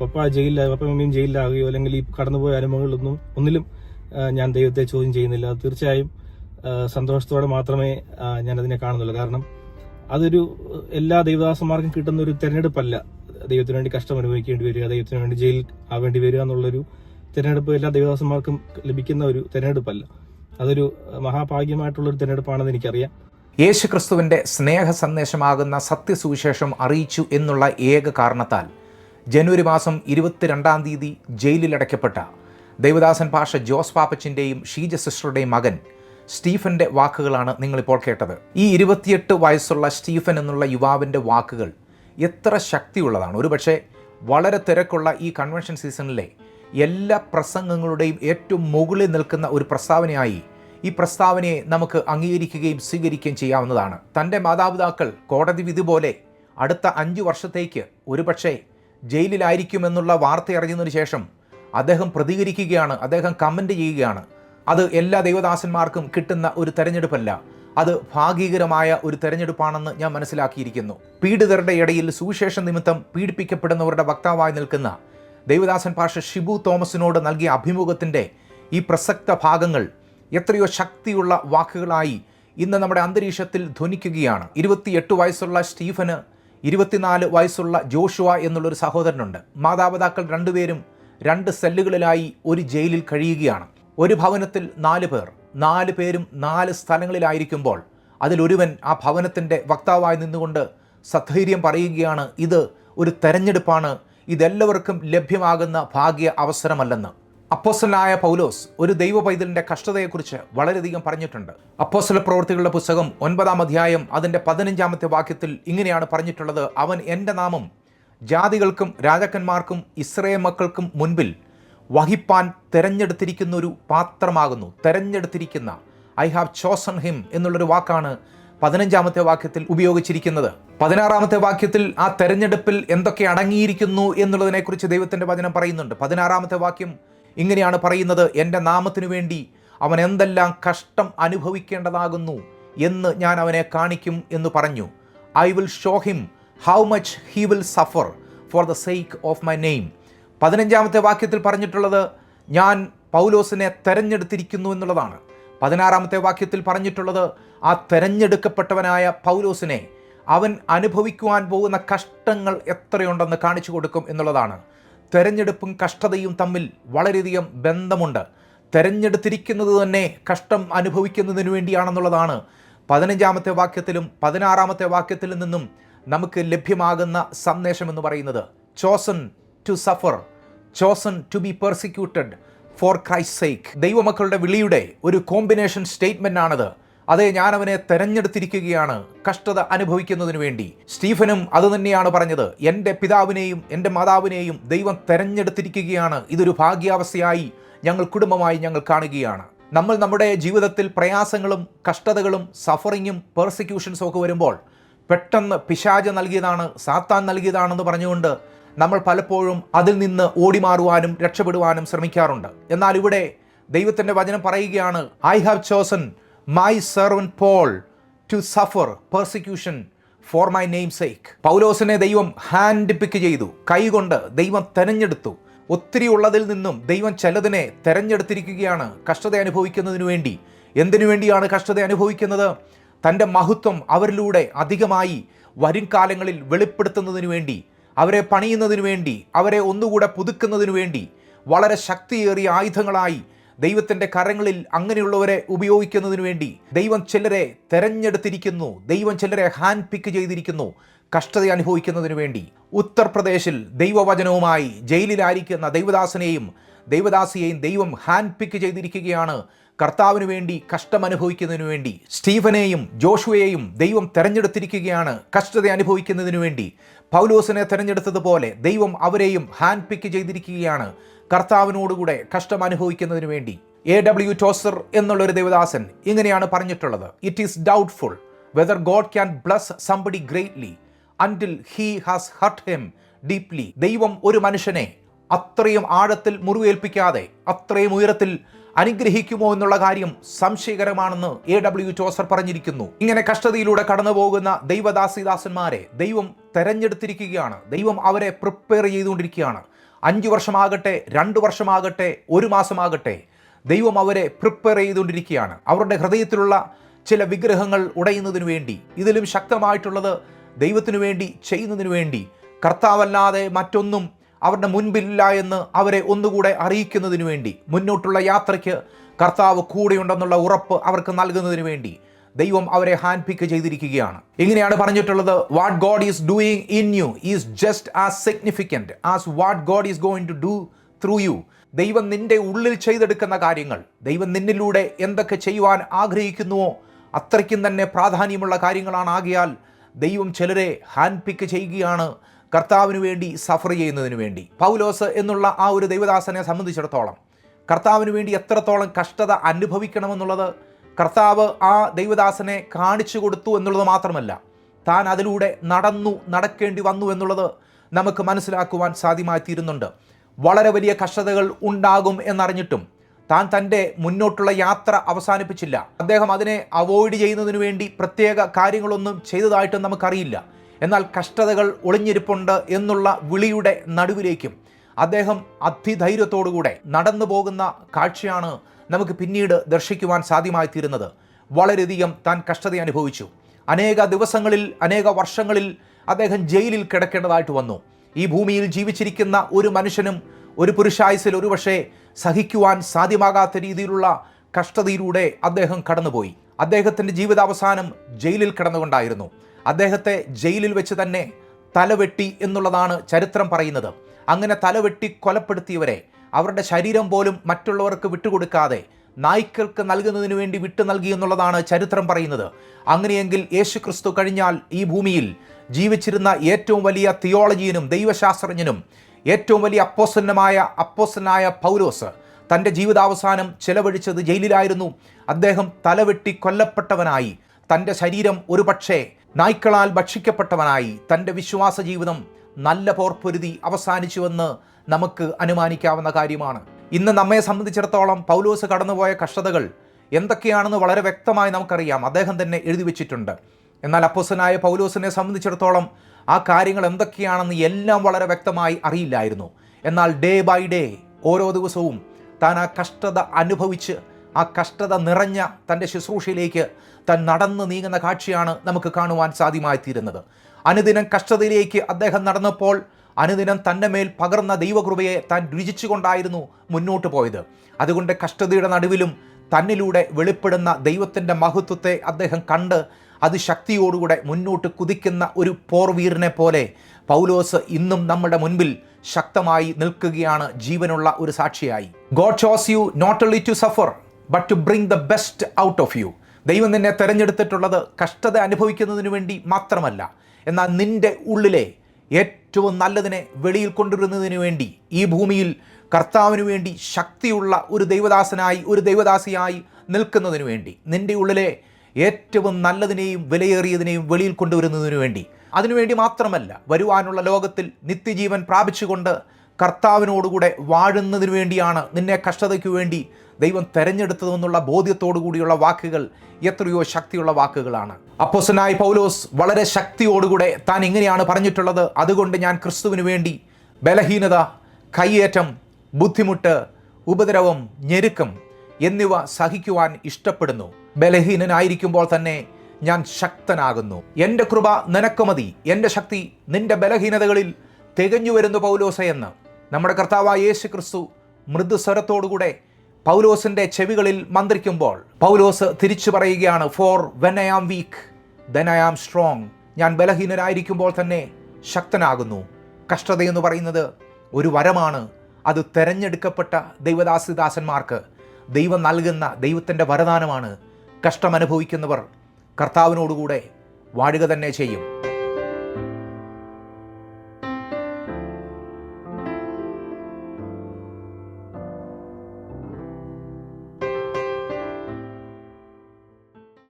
പപ്പ ജയിലിൽ പപ്പ മമ്മിയും ജയിലിലാകുകയോ അല്ലെങ്കിൽ ഈ കടന്നുപോയ അനുഭവങ്ങളിലൊന്നും ഒന്നിലും ഞാൻ ദൈവത്തെ ചോദ്യം ചെയ്യുന്നില്ല. തീർച്ചയായും സന്തോഷത്തോടെ മാത്രമേ ഞാൻ അതിനെ കാണുന്നുള്ളൂ. കാരണം അതൊരു എല്ലാ ദൈവദാസന്മാർക്കും കിട്ടുന്ന ഒരു തെരഞ്ഞെടുപ്പല്ല. ദൈവത്തിന് വേണ്ടി കഷ്ടം അനുഭവിക്കേണ്ടി വരിക ദൈവത്തിന് വേണ്ടി ജയിൽ ആവേണ്ടി വരിക എന്നുള്ളൊരു തെരഞ്ഞെടുപ്പ് എല്ലാ ദൈവദാസന്മാർക്കും ലഭിക്കുന്ന ഒരു തെരഞ്ഞെടുപ്പല്ല. അതൊരു ഏഹ് മഹാഭാഗ്യമായിട്ടുള്ള ഒരു തെരഞ്ഞെടുപ്പാണെന്ന് എനിക്കറിയാം. യേശുക്രിസ്തുവിന്റെ സ്നേഹ സന്ദേശമാകുന്ന സത്യസുവിശേഷം അറിയിച്ചു എന്നുള്ള ഏക കാരണത്താൽ ജനുവരി മാസം ഇരുപത്തിരണ്ടാം തീയതി ജയിലിലടയ്ക്കപ്പെട്ട ദേവദാസൻ പാഷ ജോസ് പാപ്പച്ചിന്റെയും ഷീജ സിസ്റ്ററുടെയും മകൻ സ്റ്റീഫന്റെ വാക്കുകളാണ് നിങ്ങളിപ്പോൾ കേട്ടത്. ഈ ഇരുപത്തിയെട്ട് വയസ്സുള്ള സ്റ്റീഫൻ എന്നുള്ള യുവാവിന്റെ വാക്കുകൾ എത്ര ശക്തിയുള്ളതാണ്. ഒരുപക്ഷെ വളരെ തിരക്കുള്ള ഈ കൺവെൻഷൻ സീസണിലെ എല്ലാ പ്രസംഗങ്ങളുടെയും ഏറ്റവും മുകളിൽ നിൽക്കുന്ന ഒരു പ്രസ്താവനയായി ഈ പ്രസ്താവനയെ നമുക്ക് അംഗീകരിക്കുകയും സ്വീകരിക്കുകയും ചെയ്യാവുന്നതാണ്. തന്റെ മാതാപിതാക്കൾ കോടതി വിധി പോലെ അടുത്ത അഞ്ച് വർഷത്തേക്ക് ഒരുപക്ഷെ ജയിലിലായിരിക്കുമെന്നുള്ള വാർത്ത അറിഞ്ഞതിനു ശേഷം അദ്ദേഹം പ്രതികരിക്കുകയാണ് അദ്ദേഹം കമന്റ് ചെയ്യുകയാണ്. അത് എല്ലാ ദൈവദാസന്മാർക്കും കിട്ടുന്ന ഒരു തെരഞ്ഞെടുപ്പല്ല. അത് ഭാഗികരമായ ഒരു തെരഞ്ഞെടുപ്പാണെന്ന് ഞാൻ മനസ്സിലാക്കിയിരിക്കുന്നു. പീഡിതരുടെ ഇടയിൽ സുവിശേഷ നിമിത്തം പീഡിപ്പിക്കപ്പെടുന്നവരുടെ വക്താവായി നിൽക്കുന്ന ദൈവദാസൻ പാഷ ഷിബു തോമസിനോട് നൽകിയ അഭിമുഖത്തിന്റെ ഈ പ്രസക്ത ഭാഗങ്ങൾ എത്രയോ ശക്തിയുള്ള വാക്കുകളായി ഇന്ന് നമ്മുടെ അന്തരീക്ഷത്തിൽ ധ്വനിക്കുകയാണ്. ഇരുപത്തിയെട്ട് വയസ്സുള്ള സ്റ്റീഫന് ഇരുപത്തിനാല് വയസ്സുള്ള ജോഷുവ എന്നുള്ളൊരു സഹോദരനുണ്ട്. മാതാപിതാക്കൾ രണ്ടുപേരും രണ്ട് സെല്ലുകളിലായി ഒരു ജയിലിൽ കഴിയുകയാണ്. ഒരു ഭവനത്തിൽ നാല് പേർ. നാല് പേരും നാല് സ്ഥലങ്ങളിലായിരിക്കുമ്പോൾ അതിലൊരുവൻ ആ ഭവനത്തിന്റെ വക്താവായി നിന്നുകൊണ്ട് സധൈര്യം പറയുകയാണ് ഇത് ഒരു തെരഞ്ഞെടുപ്പാണ്. ഇതെല്ലാവർക്കും ലഭ്യമാകുന്ന ഭാഗ്യ അവസരമല്ലെന്ന്. അപ്പോസ്റ്റലായ പൗലോസ് ഒരു ദൈവ പൈതലിന്റെ കഷ്ടതയെക്കുറിച്ച് വളരെയധികം പറഞ്ഞിട്ടുണ്ട്. അപ്പോസ്റ്റല പ്രവൃത്തികളുടെ പുസ്തകം ഒൻപതാം അധ്യായം അതിന്റെ പതിനഞ്ചാമത്തെ വാക്യത്തിൽ ഇങ്ങനെയാണ് പറഞ്ഞിട്ടുള്ളത്. അവൻ എന്റെ നാമം ജാതികൾക്കും രാജാക്കന്മാർക്കും ഇസ്രയേൽ മക്കൾക്കും മുൻപിൽ വഹിപ്പാൻ തെരഞ്ഞെടുത്തിരിക്കുന്ന ഒരു പാത്രമാകുന്നു. തെരഞ്ഞെടുത്തിരിക്കുന്ന ഐ ഹാവ് ചോസൺ ഹിം എന്നുള്ളൊരു വാക്കാണ് പതിനഞ്ചാമത്തെ വാക്യത്തിൽ ഉപയോഗിച്ചിരിക്കുന്നത്. പതിനാറാമത്തെ വാക്യത്തിൽ ആ തെരഞ്ഞെടുപ്പിൽ എന്തൊക്കെ അടങ്ങിയിരിക്കുന്നു എന്നുള്ളതിനെക്കുറിച്ച് ദൈവത്തിന്റെ വചനം പറയുന്നുണ്ട്. പതിനാറാമത്തെ വാക്യം ഇങ്ങനെയാണ് പറയുന്നത്. എന്റെ നാമത്തിനു വേണ്ടി അവൻ എന്തെല്ലാം കഷ്ടം അനുഭവിക്കേണ്ടതാകുന്നു എന്ന് ഞാൻ അവനെ കാണിക്കും എന്ന് പറഞ്ഞു. I will show him how much he will suffer for the sake of my name പതിനഞ്ചാമത്തെ വാക്യത്തിൽ പറഞ്ഞിട്ടുള്ളത് ഞാൻ പൗലോസിനെ തെരഞ്ഞെടുത്തിരിക്കുന്നു എന്നുള്ളതാണ്. പതിനാറാമത്തെ വാക്യത്തിൽ പറഞ്ഞിട്ടുള്ളത് ആ തെരഞ്ഞെടുക്കപ്പെട്ടവനായ പൗലോസിനെ അവൻ അനുഭവിക്കുവാൻ പോകുന്ന കഷ്ടങ്ങൾ എത്രയുണ്ടെന്ന് കാണിച്ചു കൊടുക്കും എന്നുള്ളതാണ്. തെരഞ്ഞെടുപ്പും കഷ്ടതയും തമ്മിൽ വളരെയധികം ബന്ധമുണ്ട്. തെരഞ്ഞെടുത്തിരിക്കുന്നത് തന്നെ കഷ്ടം അനുഭവിക്കുന്നതിന് വേണ്ടിയാണെന്നുള്ളതാണ്. പതിനഞ്ചാമത്തെ വാക്യത്തിലും പതിനാറാമത്തെ വാക്യത്തിൽ നിന്നും നമുക്ക് ലഭ്യമാകുന്ന സന്ദേശം എന്ന് പറയുന്നത്. Chosen to suffer chosen to be persecuted for Christ sake ദൈവമക്കളുടെ വിളിയുടെ ഒരു കോമ്പിനേഷൻ സ്റ്റേറ്റ്മെന്റ് ആണത് അതെ ഞാൻ അവനെ തെരഞ്ഞെടുത്തിരിക്കുകയാണ്. കഷ്ടത അനുഭവിക്കുന്നതിന് വേണ്ടി. സ്റ്റീഫനും അത് തന്നെയാണ് പറഞ്ഞത്. എന്റെ പിതാവിനെയും എന്റെ മാതാവിനെയും ദൈവം തെരഞ്ഞെടുത്തിരിക്കുകയാണ്. ഇതൊരു ഭാഗ്യാവസ്ഥയായി ഞങ്ങൾ കുടുംബമായി ഞങ്ങൾ കാണുകയാണ്. നമ്മൾ നമ്മുടെ ജീവിതത്തിൽ പ്രയാസങ്ങളും കഷ്ടതകളും സഫറിങ്ങും പെർസിക്യൂഷൻസും ഒക്കെ വരുമ്പോൾ പെട്ടെന്ന് പിശാജ് നൽകിയതാണ് സാത്താൻ നൽകിയതാണെന്ന് പറഞ്ഞുകൊണ്ട് നമ്മൾ പലപ്പോഴും അതിൽ നിന്ന് ഓടിമാറുവാനും രക്ഷപ്പെടുവാനും ശ്രമിക്കാറുണ്ട്. എന്നാൽ ഇവിടെ ദൈവത്തിന്റെ വചനം പറയുകയാണ് I have chosen my servant Paul to suffer persecution for my name sake പൗലോസിനെ ദൈവം ഹാൻഡ് പിക്ക് ചെയ്തു. കൈകൊണ്ട് ദൈവം തെരഞ്ഞെടുത്തു. ഒത്തിരി ഉള്ളതിൽ നിന്നും ദൈവം ചിലതിനെ തെരഞ്ഞെടുത്തിരിക്കുകയാണ്. കഷ്ടത അനുഭവിക്കുന്നതിനു വേണ്ടി. എന്തിനു വേണ്ടിയാണ് കഷ്ടത അനുഭവിക്കുന്നത്? തന്റെ മഹത്വം അവരിലൂടെ അധികമായി വരും കാലങ്ങളിൽ വെളിപ്പെടുത്തുന്നതിനു വേണ്ടി അവരെ പണിയുന്നതിനു വേണ്ടി അവരെ ഒന്നുകൂടെ പുതുക്കുന്നതിനു വേണ്ടി വളരെ ശക്തിയേറിയ ആയുധങ്ങളായി ദൈവത്തിന്റെ കരങ്ങളിൽ അങ്ങനെയുള്ളവരെ ഉപയോഗിക്കുന്നതിനു വേണ്ടി ദൈവം ചിലരെ തെരഞ്ഞെടുത്തിരിക്കുന്നു ദൈവം ചിലരെ ഹാൻഡ് പിക്ക് ചെയ്തിരിക്കുന്നു കഷ്ടത അനുഭവിക്കുന്നതിനു വേണ്ടി. ഉത്തർപ്രദേശിൽ ദൈവവചനവുമായി ജയിലിലായിരിക്കുന്ന ദൈവദാസനെയും ദൈവദാസിയെയും ദൈവം ഹാൻഡ് പിക്ക് ചെയ്തിരിക്കുകയാണ്. കർത്താവിന് വേണ്ടി കഷ്ടം അനുഭവിക്കുന്നതിനു വേണ്ടി സ്റ്റീഫനെയും ജോഷുവയെയും ദൈവം തെരഞ്ഞെടുത്തിരിക്കുകയാണ്. കഷ്ടത അനുഭവിക്കുന്നതിനു വേണ്ടി. പൗലോസിനെ തെരഞ്ഞെടുത്തതുപോലെ ദൈവം അവരെയും ഹാൻഡ് പിക്ക് ചെയ്തിരിക്കുകയാണ്. കർത്താവിനോടുകൂടെ കഷ്ടം അനുഭവിക്കുന്നതിന് വേണ്ടി. എ ഡബ്ല്യു ടോസർ എന്നുള്ളൊരു ദേവദാസൻ ഇങ്ങനെയാണ് പറഞ്ഞിട്ടുള്ളത്. It is doubtful whether God can bless somebody greatly until he has hurt him deeply ദൈവം ഒരു മനുഷ്യനെ അത്രയും ആഴത്തിൽ മുറിവേൽപ്പിക്കാതെ അത്രയും ഉയരത്തിൽ അനുഗ്രഹിക്കുമോ എന്നുള്ള കാര്യം സംശയകരമാണെന്ന് എ ഡബ്ല്യു ടോസർ പറഞ്ഞിരിക്കുന്നു. ഇങ്ങനെ കഷ്ടതയിലൂടെ കടന്നു പോകുന്ന ദൈവദാസിദാസന്മാരെ ദൈവം തെരഞ്ഞെടുത്തിരിക്കുകയാണ്. ദൈവം അവരെ പ്രിപ്പയർ ചെയ്തുകൊണ്ടിരിക്കുകയാണ്. അഞ്ചു വർഷമാകട്ടെ രണ്ട് വർഷമാകട്ടെ ഒരു മാസമാകട്ടെ ദൈവം അവരെ പ്രിപ്പയർ ചെയ്തുകൊണ്ടിരിക്കുകയാണ്. അവരുടെ ഹൃദയത്തിലുള്ള ചില വിഗ്രഹങ്ങൾ ഉടയുന്നതിനു വേണ്ടി ഇതിലും ശക്തമായിട്ടുള്ളത് ദൈവത്തിനു വേണ്ടി ചെയ്യുന്നതിനു വേണ്ടി കർത്താവല്ലാതെ മറ്റൊന്നും അവരുടെ മുൻപില്ല എന്ന് അവരെ ഒന്നുകൂടെ അറിയിക്കുന്നതിനു വേണ്ടി മുന്നോട്ടുള്ള യാത്രയ്ക്ക് കർത്താവ് കൂടെയുണ്ടെന്നുള്ള ഉറപ്പ് അവർക്ക് നൽകുന്നതിന് വേണ്ടി ദൈവം അവരെ ഹാൻഡ് പിക്ക് ചെയ്തിരിക്കുകയാണ്. ഇങ്ങനെയാണ് പറഞ്ഞിട്ടുള്ളത് what God is doing in you is just as significant as what God is going to do through you ദൈവം നിന്റെ ഉള്ളിൽ ചെയ്തെടുക്കുന്ന കാര്യങ്ങൾ ദൈവം നിന്നിലൂടെ എന്തൊക്കെ ചെയ്യുവാൻ ആഗ്രഹിക്കുന്നുവോ അത്രയ്ക്കും തന്നെ പ്രാധാന്യമുള്ള കാര്യങ്ങളാണ്. ആകിയാൽ ദൈവം ചിലരെ ഹാൻഡ് പിക്ക് ചെയ്യുകയാണ്. കർത്താവിന് വേണ്ടി സഫർ ചെയ്യുന്നതിന് വേണ്ടി. പൗലോസ് എന്നുള്ള ആ ഒരു ദൈവദാസനെ സംബന്ധിച്ചിടത്തോളം കർത്താവിന് വേണ്ടി എത്രത്തോളം കഷ്ടത അനുഭവിക്കണമെന്നുള്ളത് കർത്താവ് ആ ദൈവദാസനെ കാണിച്ചു കൊടുത്തു എന്നുള്ളത് മാത്രമല്ല താൻ അതിലൂടെ നടന്നു നടക്കേണ്ടി വന്നു എന്നുള്ളത് നമുക്ക് മനസ്സിലാക്കുവാൻ സാധ്യമായി തീരുന്നുണ്ട് വളരെ വലിയ കഷ്ടതകൾ ഉണ്ടാകും എന്നറിഞ്ഞിട്ടും താൻ തന്റെ മുന്നോട്ടുള്ള യാത്ര അവസാനിപ്പിച്ചില്ല. അദ്ദേഹം അതിനെ അവോയ്ഡ് ചെയ്യുന്നതിന് വേണ്ടി പ്രത്യേക കാര്യങ്ങളൊന്നും ചെയ്തതായിട്ടും നമുക്കറിയില്ല. എന്നാൽ കഷ്ടതകൾ ഒളിഞ്ഞിരിപ്പുണ്ട് എന്നുള്ള വിളിയുടെ നടുവിലേക്കും അദ്ദേഹം അതിധൈര്യത്തോടുകൂടെ നടന്നു പോകുന്ന കാഴ്ചയാണ് നമുക്ക് പിന്നീട് ദർശിക്കുവാൻ സാധ്യമായി തീരുന്നത് വളരെയധികം താൻ കഷ്ടത അനുഭവിച്ചു. അനേക ദിവസങ്ങളിൽ അനേക വർഷങ്ങളിൽ അദ്ദേഹം ജയിലിൽ കിടക്കേണ്ടതായിട്ട് വന്നു. ഈ ഭൂമിയിൽ ജീവിച്ചിരിക്കുന്ന ഒരു മനുഷ്യനും ഒരു പുരുഷായുസിൽ ഒരുപക്ഷെ സഹിക്കുവാൻ സാധ്യമാകാത്ത രീതിയിലുള്ള കഷ്ടതയിലൂടെ അദ്ദേഹം കടന്നുപോയി. അദ്ദേഹത്തിന്റെ ജീവിതാവസാനം ജയിലിൽ കിടന്നുകൊണ്ടായിരുന്നു. അദ്ദേഹത്തെ ജയിലിൽ വെച്ച് തന്നെ തലവെട്ടി എന്നുള്ളതാണ് ചരിത്രം പറയുന്നത്. അങ്ങനെ തലവെട്ടി കൊലപ്പെടുത്തിയവരെ അവരുടെ ശരീരം പോലും മറ്റുള്ളവർക്ക് വിട്ടുകൊടുക്കാതെ നായ്ക്കൾക്ക് നൽകുന്നതിന് വേണ്ടി വിട്ടു നൽകി എന്നുള്ളതാണ് ചരിത്രം പറയുന്നത്. അങ്ങനെയെങ്കിൽ യേശു ക്രിസ്തു കഴിഞ്ഞാൽ ഈ ഭൂമിയിൽ ജീവിച്ചിരുന്ന ഏറ്റവും വലിയ തിയോളജിയനും ദൈവശാസ്ത്രജ്ഞനും ഏറ്റവും വലിയ അപ്പോസന്നമായ അപ്പോസനായ പൗലോസ് തന്റെ ജീവിതാവസാനം ചെലവഴിച്ചത് ജയിലിലായിരുന്നു. അദ്ദേഹം തലവെട്ടി കൊല്ലപ്പെട്ടവനായി. തന്റെ ശരീരം ഒരുപക്ഷെ നായ്ക്കളാൽ ഭക്ഷിക്കപ്പെട്ടവനായി തന്റെ വിശ്വാസ ജീവിതം നല്ല പോർപ്പൊരുതി അവസാനിച്ചുവെന്ന് നമുക്ക് അനുമാനിക്കാവുന്ന കാര്യമാണ്. ഇന്ന് നമ്മെ സംബന്ധിച്ചിടത്തോളം പൗലോസ് കടന്നുപോയ കഷ്ടതകൾ എന്തൊക്കെയാണെന്ന് വളരെ വ്യക്തമായി നമുക്കറിയാം. അദ്ദേഹം തന്നെ എഴുതി വെച്ചിട്ടുണ്ട്. എന്നാൽ അപ്പോസനായ പൗലോസിനെ സംബന്ധിച്ചിടത്തോളം ആ കാര്യങ്ങൾ എന്തൊക്കെയാണെന്ന് എല്ലാം വളരെ വ്യക്തമായി അറിയില്ലായിരുന്നു. എന്നാൽ ഡേ ബൈ ഡേ ഓരോ ദിവസവും താൻ ആ കഷ്ടത അനുഭവിച്ച് ആ കഷ്ടത നിറഞ്ഞ തന്റെ ശുശ്രൂഷയിലേക്ക് താൻ നടന്നു നീങ്ങുന്ന കാഴ്ചയാണ് നമുക്ക് കാണുവാൻ സാധ്യമായി തീരുന്നത് അനുദിനം കഷ്ടതയിലേക്ക് അദ്ദേഹം നടന്നപ്പോൾ അനുദിനം തന്റെ മേൽ പകർന്ന ദൈവകൃപയെ താൻ രുചിച്ചുകൊണ്ടായിരുന്നു മുന്നോട്ട് പോയത്. അതുകൊണ്ട് കഷ്ടതയുടെ നടുവിലും തന്നിലൂടെ വെളിപ്പെടുന്ന ദൈവത്തിന്റെ മഹത്വത്തെ അദ്ദേഹം കണ്ട് അത് ശക്തിയോടുകൂടെ മുന്നോട്ട് കുതിക്കുന്ന ഒരു പോർവീറിനെ പോലെ പൗലോസ് ഇന്നും നമ്മുടെ മുൻപിൽ ശക്തമായി നിൽക്കുകയാണ് ജീവനുള്ള ഒരു സാക്ഷിയായി. God shows you not only to suffer but to bring the best out of you ദൈവം നിന്നെ തിരഞ്ഞെടുത്തിട്ടുള്ളത് കഷ്ടത അനുഭവിക്കുന്നതിന് വേണ്ടി മാത്രമല്ല. എന്നാൽ നിന്റെ ഉള്ളിലെ ഏറ്റവും നല്ലതിനെ വെളിയിൽ കൊണ്ടുവരുന്നതിന് വേണ്ടി ഈ ഭൂമിയിൽ കർത്താവിന് വേണ്ടി ശക്തിയുള്ള ഒരു ദൈവദാസനായി ഒരു ദൈവദാസിയായി നിൽക്കുന്നതിന് വേണ്ടി നിന്റെ ഉള്ളിലെ ഏറ്റവും നല്ലതിനെയും വിലയേറിയതിനെയും വെളിയിൽ കൊണ്ടുവരുന്നതിന് വേണ്ടി. അതിനുവേണ്ടി മാത്രമല്ല വരുവാനുള്ള ലോകത്തിൽ നിത്യജീവൻ പ്രാപിച്ചുകൊണ്ട് കർത്താവിനോടുകൂടെ വാഴുന്നതിന് വേണ്ടിയാണ് നിന്നെ കഷ്ടതയ്ക്ക് വേണ്ടി ദൈവം തെരഞ്ഞെടുത്തതെന്നുള്ള ബോധ്യത്തോടു കൂടിയുള്ള വാക്കുകൾ എത്രയോ ശക്തിയുള്ള വാക്കുകളാണ്. അപ്പോസനായ പൗലോസ് വളരെ ശക്തിയോടുകൂടെ താൻ ഇങ്ങനെയാണ് പറഞ്ഞിട്ടുള്ളത്. അതുകൊണ്ട് ഞാൻ ക്രിസ്തുവിന് വേണ്ടി ബലഹീനത കയ്യേറ്റം ബുദ്ധിമുട്ട് ഉപദ്രവം ഞെരുക്കം എന്നിവ സഹിക്കുവാൻ ഇഷ്ടപ്പെടുന്നു. ബലഹീനനായിരിക്കുമ്പോൾ തന്നെ ഞാൻ ശക്തനാകുന്നു. എന്റെ കൃപ നിനക്ക് മതി. എന്റെ ശക്തി നിന്റെ ബലഹീനതകളിൽ തികഞ്ഞു വരുന്നു പൗലോസ എന്ന് നമ്മുടെ കർത്താവായ യേശു ക്രിസ്തു മൃദുസ്വരത്തോടുകൂടെ പൗലോസിന്റെ ചെവികളിൽ മന്ത്രിക്കുമ്പോൾ പൗലോസ് തിരിച്ചു പറയുകയാണ് for when I am weak then I am strong ഞാൻ ബലഹീനനായിരിക്കുമ്പോൾ തന്നെ ശക്തനാകുന്നു. കഷ്ടതയെന്ന് പറയുന്നത് ഒരു വരമാണ്. അത് തെരഞ്ഞെടുക്കപ്പെട്ട ദൈവദാസിദാസന്മാർക്ക് ദൈവം നൽകുന്ന ദൈവത്തിന്റെ വരദാനമാണ്. കഷ്ടമനുഭവിക്കുന്നവർ കർത്താവിനോടുകൂടെ വാഴുക തന്നെ ചെയ്യും.